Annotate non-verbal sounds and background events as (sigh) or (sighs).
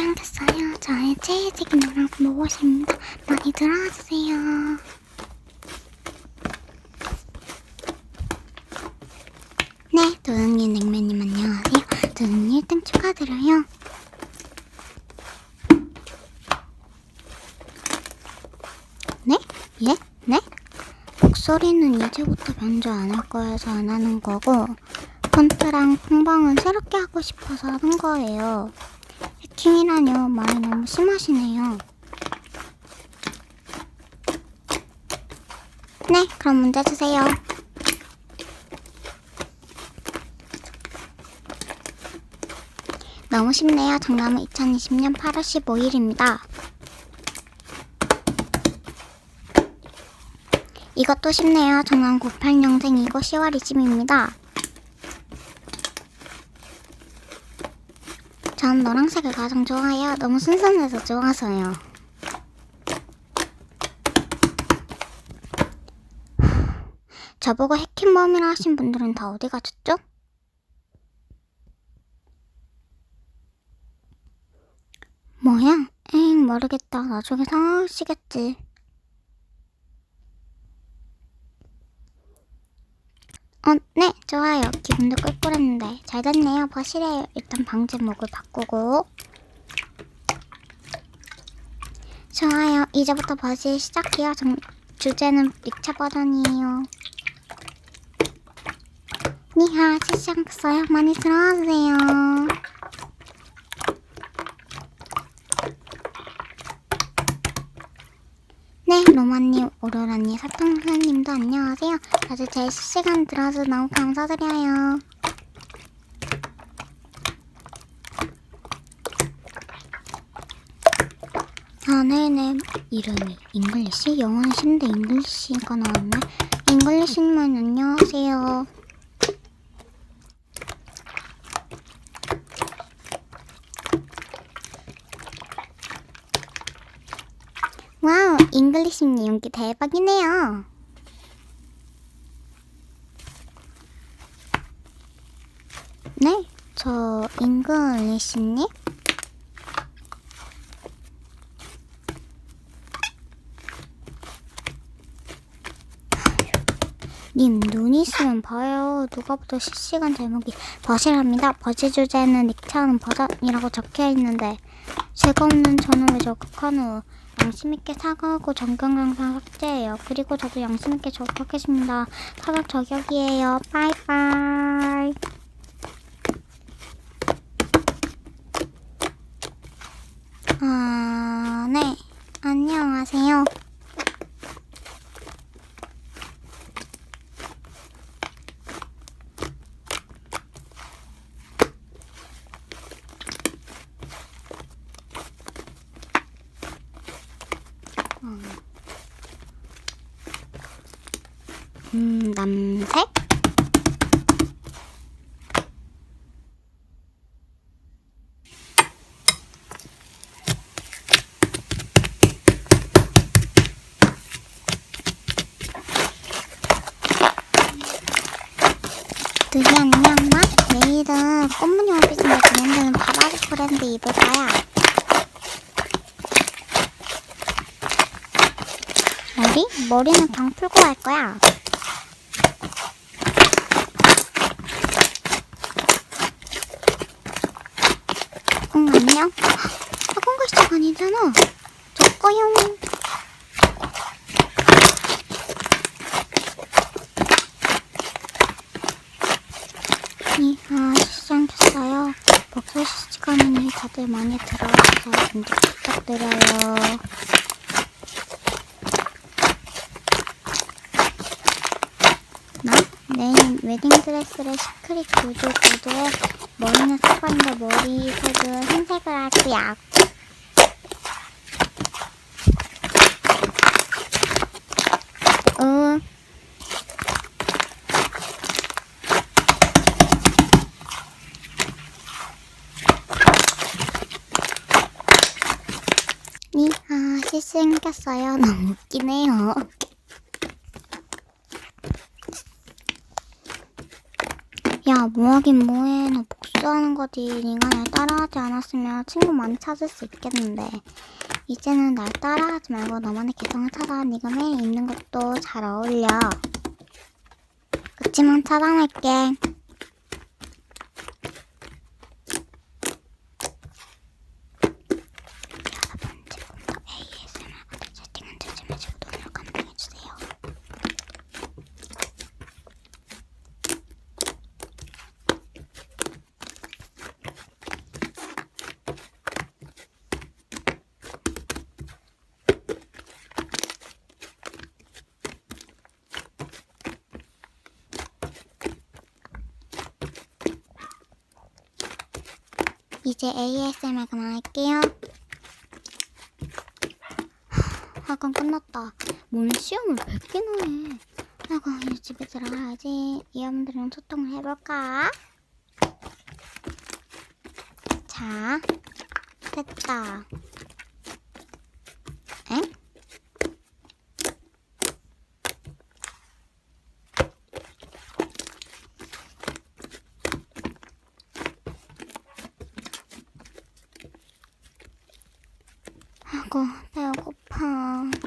시작했어요. 저의 체질적인 노랑 모곳입니다. 많이 들어와주세요. 네, 도둑님 냉면님 안녕하세요. 도둑님 1등 축하드려요. 네? 예? 네? 목소리는 이제부터 변조 안 할 거여서 안 하는 거고 폰트랑 풍방은 새롭게 하고 싶어서 하는 거예요. 해킹이라뇨 말이 너무 심하시네요. 네, 그럼 문제 주세요. 너무 쉽네요. 정답은 2020년 8월 15일입니다. 이것도 쉽네요. 정답 98년생 이고 10월 20입니다. 전 노란색을 가장 좋아해요. 너무 순수해서 좋아서요. (sighs) 저보고 해킹범이라 하신 분들은 다 어디 가셨죠? 뭐야? 에잉 모르겠다. 나중에 상하시겠지. 어, 네, 좋아요. 기분도 꿀꿀했는데 잘 됐네요. 버실해요. 일단 방제 목을 바꾸고 좋아요. 이제부터 버실 시작해요. 정, 주제는 릭차 버전이에요. 니하, 시작했어요. 많이 들어와주세요. 네, 로마님, 오로라님, 사탕사님도 안녕하세요. 다들 제 실시간 들어서 너무 감사드려요. 아, 네네. 이름이 잉글리시? 영어는 신데 잉글리시가 나왔네. 잉글리시님 안녕하세요. 와우, 잉글리시님 연기 대박이네요. 네, 저 잉글리시님? 님, 눈 있으면 봐요. 누가 봐도 실시간 제목이 버실합니다. 버실 주제는 닉차하는 버전이라고 적혀 있는데, 제가 없는 저는 왜 적극하노? 양심있게 사과하고 정경 영상 삭제해요. 그리고 저도 양심있게 접속하겠습니다. 사각 저격이에요. 빠이빠이. 아, 네. 안녕하세요. 음, 남색? 드디 안녕, 엄마. 내일은 꽃무늬 오피스에 진행되는 바바리 브랜드 입을 거야. 머리? 머리는 그냥 풀고 갈 거야. 응, 안녕. 학원 갈 시간 아니잖아. 저 거용. 니, 아, 시작했어요. 목소리 시간이니 다들 많이 들어와서 문제 부탁드려요. 나? 내일 웨딩드레스를 시크릿 구두 구두에 머리는 색반인데 머리색은 흰색을 할 거야. 응. 니, 아, 실수 생겼어요. 너무 웃기네요. 야, 뭐 하긴 뭐해. 너 복수하는 거지. 날 따라하지 않았으면 친구 많이 찾을 수 있겠는데. 이제는 날 따라하지 말고 너만의 개성을 찾아. 네가 매일 입는 것도 잘 어울려. 그치만 차단할게. 여러분, 지금부터 ASMR 세팅은 조심해주고 눈을 감동해주세요. 이제 ASMR 그만할게요. 학원 끝났다. 오늘 시험을 100개나 해. 아이고, 이제 집에 들어가야지. 이험들이랑 소통을 해볼까? 자, 됐다. 아이고, 배고파.